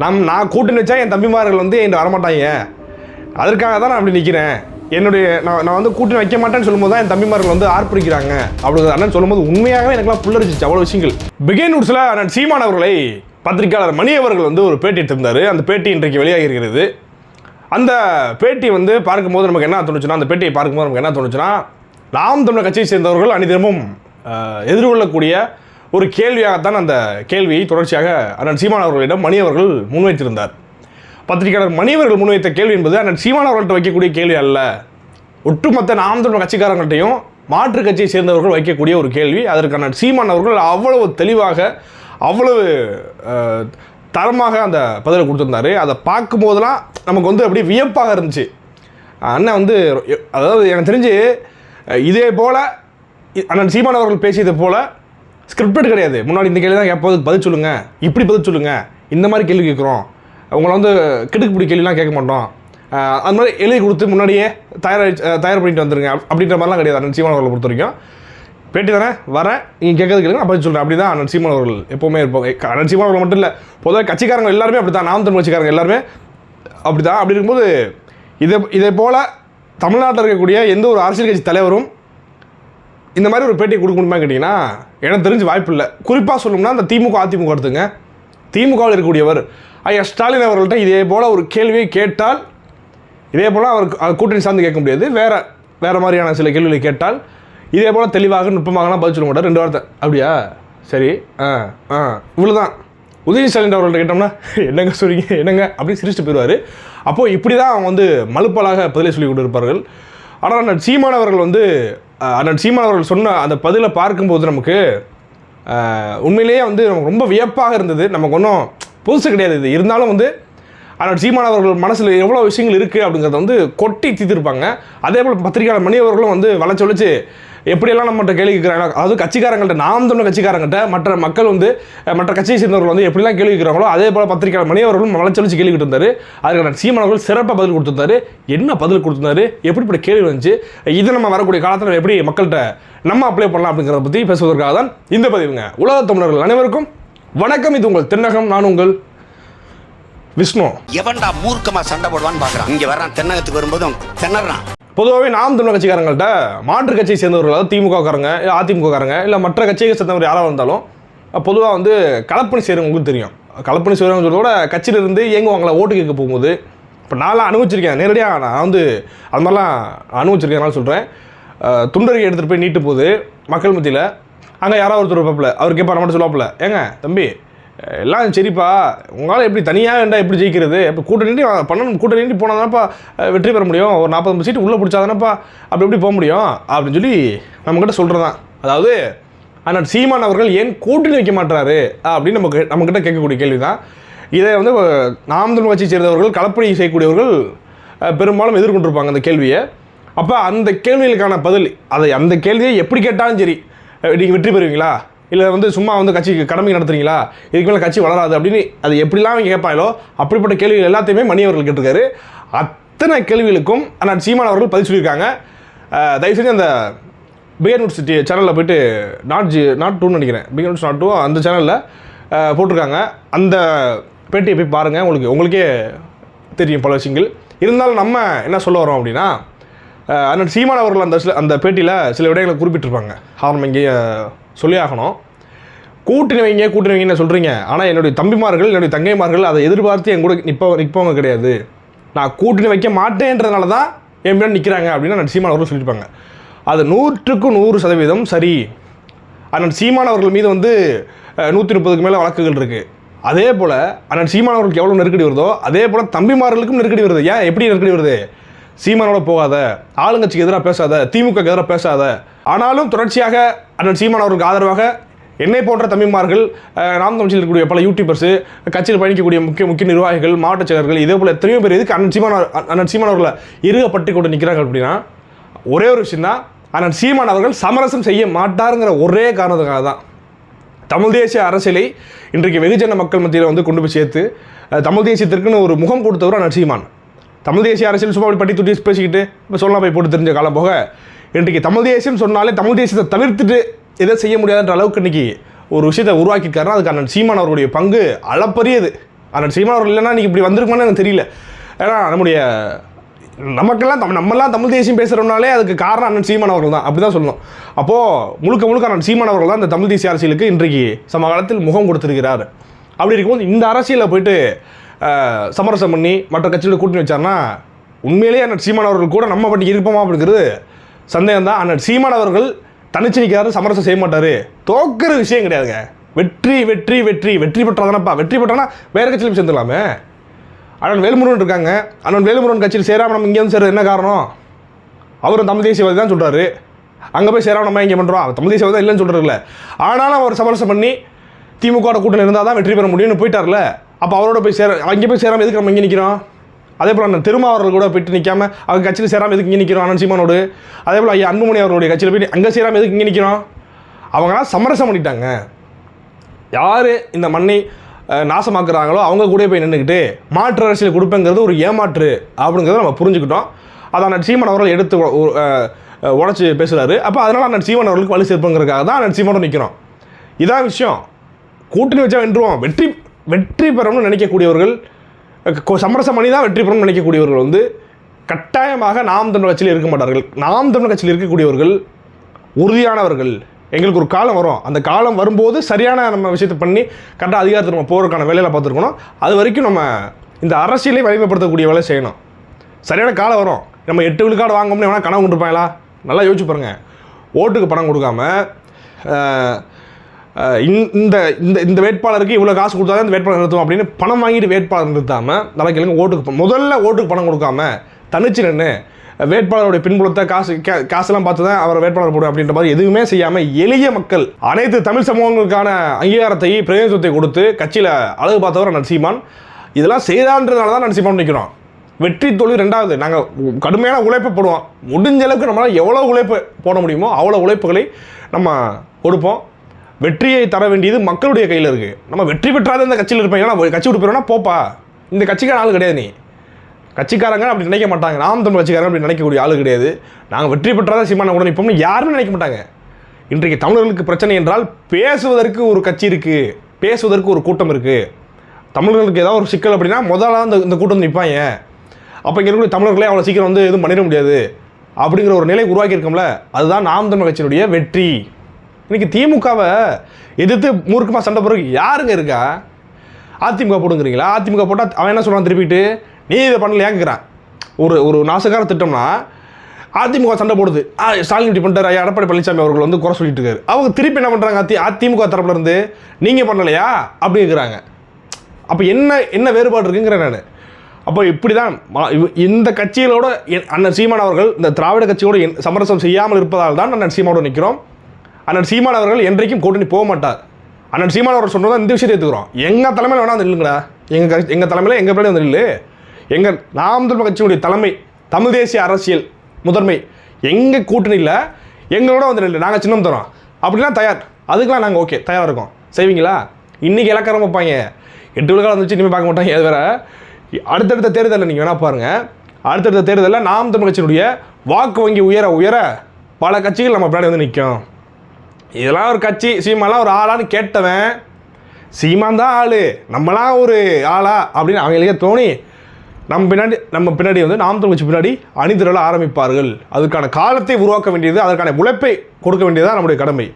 நம் நான் கூட்டணி வச்சா என் தம்பிமார்கள் வந்து என்கிட்ட வரமாட்டாங்க. அதற்காக தான் நான் அப்படி நிற்கிறேன் என்னுடைய நான் நான் வந்து கூட்டணி வைக்க மாட்டேன்னு சொல்லும்போது தான் என் தம்பிமார்கள் வந்து ஆர்ப்பரிக்கிறாங்க. அப்படி அண்ணன் சொல்லும்போது உண்மையாகவே எனக்குலாம் புல்லரிச்சிச்சு. அவ்வளோ விஷயங்கள். பிகேன் உட்ஸில் அண்ணன் சீமான் அவர்களை பத்திரிகையாளர் மணி அவர்கள் வந்து ஒரு பேட்டி எடுத்திருந்தார். அந்த பேட்டி இன்றைக்கு வெளியாகி இருக்கிறது. அந்த பேட்டி வந்து பார்க்கும்போது நமக்கு என்ன தோணுச்சுன்னா அந்த பேட்டியை பார்க்கும்போது நமக்கு என்ன தோணுச்சுன்னா நாம் தமிழர் கட்சியை சேர்ந்தவர்கள் அனைத்தினமும் எதிர்கொள்ளக்கூடிய ஒரு கேள்வியாகத்தான் அந்த கேள்வியை தொடர்ச்சியாக அண்ணன் சீமான் அவர்களிடம் மணி அவர்கள் முன்வைத்திருந்தார். பத்திரிகையாளர் மணி அவர்கள் முன்வைத்த கேள்வி என்பது அண்ணன் சீமான் அவர்கள்ட்ட வைக்கக்கூடிய கேள்வி அல்ல. ஒட்டுமொத்த நாம் தமிழ் கட்சிக்காரங்கள்ட்டையும் மாற்று கட்சியை சேர்ந்தவர்கள் வைக்கக்கூடிய ஒரு கேள்வி. அதற்கான சீமான் அவர்கள் அவ்வளவு தெளிவாக அவ்வளவு தரமாக அந்த பதிலை கொடுத்துருந்தாரு. அதை பார்க்கும்போதெல்லாம் நமக்கு வந்து அப்படியே வியப்பாக இருந்துச்சு. அண்ணன் வந்து அதாவது எனக்கு தெரிஞ்சு இதே போல் அண்ணன் சீமான் அவர்கள் பேசியது போல் ஸ்கிரிப்டட் கிடையாது. முன்னாடி இந்த கேள்வி தான் எப்போது பதில் சொல்லுங்கள் இப்படி பதில் சொல்லுங்கள் இந்த மாதிரி கேள்வி கேட்குறோம். உங்களை வந்து கிடுக்கு பிடி கேள்விலாம் கேட்க மாட்டோம். அந்த மாதிரி எழுதி கொடுத்து முன்னாடியே தயார் தயார் பண்ணிட்டு வந்துருங்க. அப்~ அப்படின்ற மாதிரிலாம் கிடையாது. அண்ணன் சீமான் அவர்களை பொறுத்த வரைக்கும் பேட்டி தானே? வரேன் நீங்கள் கேட்கறது கேளுங்க. நான் சொல்கிறேன் அப்படி தான் அண்ணன் சீமான் அவர்கள் எப்போவுமே இருப்பாங்க அண்ணன் சீமான் அவர்கள் மட்டும் இல்லை. பொதுவாக கட்சிக்காரங்க எல்லாருமே அப்படி தான் நாம் தமிழ் கட்சிக்காரங்க எல்லாருமே அப்படி தான் அப்படி இருக்கும்போது இதை இதே போல் தமிழ்நாட்டில் இருக்கக்கூடிய எந்த ஒரு அரசியல் கட்சி தலைவரும் இந்த மாதிரி ஒரு பேட்டி கொடுக்க முடியுமா கேட்டிங்கன்னா எனக்கு தெரிஞ்சு வாய்ப்பு இல்லை. குறிப்பாக சொல்லணும்னா அந்த திமுக அதிமுக எடுத்துங்க. திமுகவில் இருக்கக்கூடியவர் ஐயா ஸ்டாலின் அவர்கள்ட்ட இதே போல் ஒரு கேள்வியை கேட்டால் இதே போல் அவர் கூட்டணி சார்ந்து கேட்க முடியாது. வேற வேறு மாதிரியான சில கேள்விகளை கேட்டால் இதே போல் தெளிவாக நுட்பமாகலாம் பதில் சொல்ல மாட்டார். ரெண்டு வார்த்தை. அப்படியா? சரி. ஆ ஆ. இவ்வளோதான் உதயநிதி ஸ்டாலின் அவர்கள்ட்ட கேட்டோம்னா என்னங்க சொல்றீங்க? என்னங்க? அப்படின்னு சிரிச்சுட்டு போயிடுவார். அப்போது இப்படி தான் அவங்க வந்து மலுப்பலாக பதிலை சொல்லி கொண்டு இருப்பார்கள் ஆனால் சீமானவர்கள் வந்து அண்ணன் சீமான் அவர்கள் சொன்ன அந்த பதிலை பார்க்கும்போது நமக்கு உண்மையிலேயே வந்து நமக்கு ரொம்ப வியப்பாக இருந்தது. நமக்கு ஒன்றும் புதுசு கிடையாது இது. இருந்தாலும் வந்து ஆனால் சீமான் அவர்கள் மனசில் எவ்வளோ விஷயங்கள் இருக்குது அப்படிங்கிறத வந்து கொட்டி தீர்த்திருப்பாங்க. அதே போல் பத்திரிகையாளர் மணி அவர்களும் வந்து வளைச்சு வளைச்சு எப்படியெல்லாம் நம்மகிட்ட கேள்வி கேட்குறாங்க அதாவது கட்சிக்காரங்கள்ட்ட நாம் தமிழ் கட்சிக்காரங்கிட்ட மற்ற மக்கள் வந்து மற்ற கட்சியை சேர்ந்தவர்கள் வந்து எப்படிலாம் கேள்வி கேட்குறாங்களோ அதே போல் பத்திரிகையாளர் மணியவர்களும் அவர்களும் கேள்வி கொடுத்தாரு அதுக்கான சீமான் அவர்கள் சிறப்பாக பதில் கொடுத்துருந்தாரு. என்ன பதில் கொடுத்துருந்தாரு? எப்படிப்பட்ட கேள்வி வந்துச்சு இது நம்ம வரக்கூடிய காலத்தில் எப்படி மக்கள்கிட்ட நம்ம அப்ளை பண்ணலாம் அப்படிங்கிறத பற்றி பேசுவதற்காக தான் இந்த பதிவுங்க. உலக தமிழர்கள் அனைவருக்கும் வணக்கம். இது உங்கள் தென்னகம் நான் உங்கள் விஷ்ணு. எவன்டா மூர்க்கமா சண்டை போடுவான்னு பாக்குறான். இங்க வர்றான் தென்னகத்துக்கு வரும்போது தென்னறான் பொதுவாகவே நாம் தமிழ் கட்சிக்காரங்கள்ட்ட மாற்று கட்சியை சேர்ந்தவர்கள் அதாவது திமுககாரங்க இல்லை அதிமுகக்காரங்க இல்லை மற்ற கட்சியை சேர்ந்தவர் யாராக இருந்தாலும் பொதுவாக வந்து கலப்பணி செய்கிறவங்களுக்கு தெரியும். கலப்பணி செய்கிறவங்க கட்சியிலிருந்து இயங்குவாங்களா ஓட்டு கேட்க போகும்போது? இப்போ நான்லாம் அனுபவிச்சிருக்கேன் நேரடியாக நான் வந்து அது மாதிரிலாம் அனுபவிச்சிருக்கேன் சொல்கிறேன் துண்டறிக்கை எடுத்துகிட்டு போய் நீட்டு போகுது மக்கள் மத்தியில் அங்கே யாராவது ஒருத்தர் வைப்பாப்புல அவர் கேட்பார் நம்மகிட்ட சொல்லுவாப்பில்ல ஏங்க தம்பி எல்லாம் சரிப்பா. உங்களால் எப்படி தனியாக வேண்டாம் எப்படி ஜெயிக்கிறது? இப்போ கூட்டணி பண்ணணும் கூட்டணி போனாதானப்பா வெற்றி பெற முடியும்? ஒரு நாற்பது சீட்டு உள்ளே பிடிச்சாதானப்பா அப்படி எப்படி போக முடியும்? அப்படின்னு சொல்லி நம்மக்கிட்ட சொல்கிறதான் அதாவது ஆனால் சீமான் அவர்கள் ஏன் கூட்டணி வைக்க மாட்டாரு அப்படின்னு நமக்கு நம்மக்கிட்ட கேட்கக்கூடிய கேள்வி தான் இதை வந்து நாம் தமிழ் கட்சியை சேர்ந்தவர்கள் கலப்பணி செய்யக்கூடியவர்கள் பெரும்பாலும் எதிர்கொண்டிருப்பாங்க அந்த கேள்வியை. அப்போ அந்த கேள்விகளுக்கான பதில் அதை அந்த கேள்வியை எப்படி கேட்டாலும் சரி நீங்கள் வெற்றி பெறுவீங்களா? இல்லை வந்து சும்மா வந்து கட்சிக்கு கடமை நடத்துறீங்களா? இதுக்கு மேலே கட்சி வளராது அப்படின்னு அது எப்படிலாம் அவங்க கேட்பாங்களோ அப்படிப்பட்ட கேள்விகள் எல்லாத்தையுமே மணி அவர்கள் கேட்டிருக்காரு. அத்தனை கேள்விகளுக்கும் ஆனால் சீமான் அவர்கள் பதில் சொல்லியிருக்காங்க. தயவு செஞ்சு அந்த பிகர் யூனிவர்சிட்டி சேனலில் போயிட்டு நாட் ஜி நாட் டூன்னு நினைக்கிறேன். பிகர் நூட்ஸ் நாட் டூ அந்த சேனலில் போட்டிருக்காங்க. அந்த பேட்டியை போய் பாருங்கள் உங்களுக்கு உங்களுக்கே தெரியும் பல விஷயங்கள். இருந்தாலும் நம்ம என்ன சொல்ல வரோம் அப்படின்னா அண்ணன் சீமான் அவர்கள் அந்த சில அந்த பேட்டியில் சில விடயங்களை குறிப்பிட்டிருப்பாங்க. அதை சொல்லியாகணும். கூட்டினவங்க கூட்டினவங்கன்னு வைங்க வைங்கன்னு சொல்கிறீங்க ஆனால் என்னுடைய தம்பிமார்கள் என்னுடைய தங்கைமார்கள் அதை எதிர்பார்த்து என் கூட நிற்ப நிற்பவங்க கிடையாது. நான் கூட்டினு வைக்க மாட்டேன்றதுனால தான் என் பின்னாடி நிற்கிறாங்க அப்படின்னு நான் சீமான் அவர்கள் சொல்லியிருப்பாங்க. அது நூற்றுக்கு நூறு சதவீதம் சரி. அண்ணன் சீமான் அவர்கள் மீது வந்து நூற்றி முப்பதுக்கு மேலே வழக்குகள் இருக்குது அதே போல் அண்ணன் சீமான் அவர்களுக்கு எவ்வளோ நெருக்கடி வருதோ அதே போல் தம்பிமார்களுக்கும் நெருக்கடி வருது. ஏன்? எப்படி நெருக்கடி வருது? சீமானோட போகாத ஆளுங்கட்சிக்கு எதிராக பேசாத திமுக எதிராக பேசாத. ஆனாலும் தொடர்ச்சியாக அண்ணன் சீமான் அவருக்கு ஆதரவாக என்னை போன்ற தமிழ்மார்கள் நாம் தமிழ்ச்சியில் இருக்கக்கூடிய பல யூடியூபர்ஸு கட்சியில் பயணிக்கக்கூடிய முக்கிய முக்கிய நிர்வாகிகள் மாவட்ட செயலர்கள் இதே போல் எத்தனையோ பேர் எதுக்கு அண்ணன் சீமான் அண்ணன் சீமான் அவர்களை கொண்டு நிற்கிறாங்க அப்படின்னா ஒரே ஒரு விஷயம் தான் அண்ணன் சீமான் அவர்கள் சமரசம் செய்ய மாட்டாருங்கிற ஒரே காரணத்துக்காக தான். தமிழ் தேசிய அரசியலை இன்றைக்கு வெகுஜன மக்கள் மத்தியில் வந்து கொண்டு போய் சேர்த்து தமிழ் தேசியத்திற்குன்னு ஒரு முகம் கொடுத்தவர் அண்ணன் சீமான். தமிழ் தேசிய அரசியல் சும்மா அப்படி பட்டி துட்டி பேசிக்கிட்டு இப்போ சொல்லலாம் போய் போட்டு தெரிஞ்ச காலம் போக இன்றைக்கு தமிழ் தேசியம் சொன்னாலே தமிழ் தேசியத்தை தவிர்த்துட்டு எதை செய்ய முடியாதுன்ற அளவுக்கு இன்றைக்கி ஒரு விஷயத்தை உருவாக்கியிருக்காருன்னா அதுக்கு அண்ணன் சீமான் அவருடைய பங்கு அளப்பரியது. அண்ணன் சீமான் அவர்கள் இல்லைன்னா இன்றைக்கி இப்படி வந்திருக்குமான்னு எனக்கு தெரியல. ஏன்னா நம்முடைய நமக்கெல்லாம் தம் நம்மெல்லாம் தமிழ் தேசியம் பேசுகிறோம்னாலே அதுக்கு காரணம் அண்ணன் சீமான் அவர்கள் தான். அப்படி தான் சொல்லணும். அப்போது முழுக்க முழுக்க அண்ணன் சீமான் அவர்கள் தான் இந்த தமிழ் தேசிய அரசியலுக்கு இன்றைக்கு சமகாலத்தில் முகம் கொடுத்துருக்கிறார். அப்படி இருக்கும்போது இந்த அரசியலில் போயிட்டு சமரசம் பண்ணி மற்ற கட்சிகளை கூட்டணி வச்சார்னா உண்மையிலேயே அண்ணன் சீமான் அவர்கள் கூட நம்ம பட்டி இருப்போமா அப்படிங்கிறது சந்தேகம் தான் அண்ணன் சீமான் அவர்கள் தனிச்சு நிற்கிறாரு சமரசம் செய்ய மாட்டார். தோக்கிற விஷயம் கிடையாதுங்க. வெற்றி வெற்றி வெற்றி. வெற்றி பெற்றாதானப்பா. வெற்றி பெற்றானா வேறு கட்சியில் போய் சேர்ந்துடலாமே. அண்ணன் வேலுமுருகன் இருக்காங்க. அண்ணன் வேலுமுருகன் கட்சியில் சேராம நம்ம இங்கேருந்து சேர என்ன காரணம்? அவரும் தமிழ் தேசியவாதி தான் சொல்கிறாரு அங்கே போய் சேராம நம்ம இங்கே பண்ணுறோம் தமிழ் தேசியவாதி தான் இல்லைன்னு சொல்கிறதில்ல ஆனாலும் அவர் சமரசம் பண்ணி திமுக கூட்டணி இருந்தால் தான் வெற்றி பெற முடியும்னு போயிட்டார்ல அப்போ அவரோட போய் சேர அங்கே போய் சேராமல் எதுக்கு நம்ம இங்கே நிற்கிறோம் அதே போல் அண்ணன் திருமாவர்கள் கூட போயிட்டு நிற்காம அவங்க கட்சியில் சேராமல் எதுக்கு இங்கே நிற்கிறோம் அண்ணன் சீமானோடு? அதே போல் ஐயா அன்புமணி அவர்களுடைய கட்சியில் போய் அங்கே சேராமல் எதுக்கு இங்கே நிற்கிறோம் அவங்களாம் சமரசம் பண்ணிட்டாங்க. யார் இந்த மண்ணை நாசமாக்குறாங்களோ அவங்க கூட போய் நின்றுக்கிட்டு மாற்று அரசியல் கொடுப்பேங்கிறது ஒரு ஏமாற்று அப்படிங்கிறத நம்ம புரிஞ்சுக்கிட்டோம். அதை அண்ணன் சீமன் அவர்கள் எடுத்து உடச்சி பேசுகிறாரு அப்போ அதனால் அண்ணன் சீமன் அவர்களுக்கு வலு சேர்ப்புங்கிறதுக்காக தான் அண்ணன் சீமனோட நிற்கிறோம் இதான் விஷயம். கூட்டணி வச்சா வென்றுவோம். வெற்றி வெற்றி பெறணும்னு நினைக்கக்கூடியவர்கள் சமரச கொ- சமரசம் பண்ணி தான் வெற்றி பெறணும்னு நினைக்கக்கூடியவர்கள் வந்து கட்டாயமாக நாம் தமிழ் கட்சியில் இருக்க மாட்டார்கள். நாம் தமிழ் கட்சியில் இருக்கக்கூடியவர்கள் உறுதியானவர்கள். எங்களுக்கு ஒரு காலம் வரும். அந்த காலம் வரும்போது சரியான நம்ம விஷயத்தை பண்ணி கரெக்டாக அதிகாரத்தை நம்ம போகிறதுக்கான வேலையில் பார்த்துருக்கணும். அது வரைக்கும் நம்ம இந்த அரசியலை வலிமைப்படுத்தக்கூடிய வேலை செய்யணும். சரியான காலம் வரும். நம்ம எட்டு விழுக்காடு வாங்கணும்னு எவனா கனவு கொண்டுருப்பாங்களா? நல்லா யோசிச்சு பாருங்கள் ஓட்டுக்கு பணம் கொடுக்காம இந்த- இந்த இந்த இந்த வேட்பாளருக்கு இவ்வளோ காசு கொடுத்தா தான் இந்த வேட்பாளர் நிறுத்தும் அப்படின்னு பணம் வாங்கிட்டு வேட்பாளர் நிறுத்தாமல் நல்லா ஓட்டுக்கு முதல்ல ஓட்டுக்கு பணம் கொடுக்காம தனிச்சு நின்று வேட்பாளருடைய பின்புலத்தை காசு கா- காசெல்லாம் பார்த்து தான் அவர் வேட்பாளர் போடும் அப்படின்ற மாதிரி எதுவுமே செய்யாமல் எளிய மக்கள் அனைத்து தமிழ் சமூகங்களுக்கான அங்கீகாரத்தை பிரதிநிதித்துவத்தை கொடுத்து கட்சியில் அழகு பார்த்தவர் நரசிம்மான். இதெல்லாம் செய்தான்றதுனால தான் நரசிம்மான் நிற்கிறோம் வெற்றி தோல்வி ரெண்டாவது நாங்கள் கடுமையான உழைப்பு போடுவோம். முடிஞ்ச அளவுக்கு நம்மளால் எவ்வளோ உழைப்பு போட முடியுமோ அவ்வளோ உழைப்புகளை நம்ம கொடுப்போம். வெற்றியை தர வேண்டியது மக்களுடைய கையில் இருக்குது நம்ம வெற்றி பெற்றாத இந்த கட்சியில் இருப்பேன் ஏன்னா கட்சி விட்டு போயிடும்னா போப்பா. இந்த கட்சிக்கார ஆள் கிடையாது நீ. கட்சிக்காரங்க அப்படி நினைக்க மாட்டாங்க. நாம் தமிழ் கட்சிக்காரங்க அப்படி நினைக்கக்கூடிய ஆள் கிடையாது. நாங்கள் வெற்றி பெற்றாத சீமான உடனே நிற்போம்னு யாருமே நினைக்க மாட்டாங்க. இன்றைக்கு தமிழர்களுக்கு பிரச்சனை என்றால் பேசுவதற்கு ஒரு கட்சி இருக்குது பேசுவதற்கு ஒரு கூட்டம் இருக்குது தமிழர்களுக்கு ஏதாவது ஒரு சிக்கல் அப்படின்னா முதல்ல இந்த இந்த கூட்டம் நிற்பாங்க அப்போ இங்கே இருக்கக்கூடிய தமிழர்களே அவ்வளோ சீக்கிரம் வந்து எதுவும் பண்ணிட முடியாது. அப்படிங்கிற ஒரு நிலை உருவாக்கியிருக்கோம்ல அதுதான் நாம் தமிழ் கட்சியினுடைய வெற்றி. இன்னைக்கு திமுகவை எதிர்த்து மூர்க்கமாக சண்டை போடுறதுக்கு யாருங்க இருக்கா? அதிமுக போடுங்கிறீங்களா? அதிமுக போட்டால் அவன் என்ன சொல்கிறான் திருப்பிட்டு? நீ இதை பண்ணலையா கேட்குறான் ஒரு ஒரு நாசகார திட்டம்னா அதிமுக சண்டை போடுது. ஆ, ஸ்டாலின் இப்படி பண்ணுறாரு ஐயா, எடப்பாடி பழனிசாமி அவர்கள் வந்து குறை சொல்லிட்டு இருக்காரு. அவங்க திருப்பி என்ன பண்ணுறாங்க அதி அதிமுக தரப்புல இருந்து நீங்கள் பண்ணலையா? அப்படி இருக்கிறாங்க. அப்போ என்ன என்ன வேறுபாடு இருக்குங்கிறேன் நான். அப்போ இப்படி தான் இந்த கட்சிகளோட அண்ணன் சீமான் அவர்கள் இந்த திராவிட கட்சியோடு சமரசம் செய்யாமல் இருப்பதால் தான் அண்ணன் சீமானோட நிற்கிறோம் அண்ணன் சீமான் அவர்கள் என்றைக்கும் கூட்டணி போக மாட்டார். அண்ணன் சீமான் அவர்கள் சொன்னதான் இந்த விஷயத்தை எடுத்துக்கிறோம். எங்கள் தலைமையில் வேணால் வந்து இல்லைங்கடா எங்கள் எங்கள் தலைமையில் எங்கள் பிள்ளை வந்து இல்லை எங்கள் நாம் தமிழ் கட்சியினுடைய தலைமை தமிழ் தேசிய அரசியல் முதன்மை எங்கள் கூட்டணியில் எங்களோட வந்து இல்லை நாங்கள் சின்னம் தரோம். அப்படிலாம் தயார். அதுக்கெலாம் நாங்கள் ஓகே தயாராக இருக்கோம். செய்வீங்களா? இன்றைக்கி இலக்கரம் வைப்பாங்க. எட்டு விழுக்கால் வந்துச்சு இனிமேல் பார்க்க மாட்டாங்க. அது வேற. அடுத்தடுத்த தேர்தலில் நீங்கள் வேணால் பாருங்கள் அடுத்தடுத்த தேர்தலில் நாம் தமிழ் கட்சியினுடைய வாக்கு வங்கி உயர உயர பல கட்சிகள் நம்ம பின்னாடி வந்து நிற்கும் இதெல்லாம் ஒரு கட்சி சீமாலாம் ஒரு ஆளான்னு கேட்டவன் சீமான் தான் ஆளு நம்மளாம் ஒரு ஆளா அப்படின்னு அவங்களுக்கே தோணி நம்ம பின்னாடி நம்ம பின்னாடி வந்து நாம் தமிழ் பின்னாடி அணிதிரள ஆரம்பிப்பார்கள். அதுக்கான காலத்தை உருவாக்க வேண்டியது அதற்கான உழைப்பை கொடுக்க வேண்டியதுதான் நம்முடைய கடமை.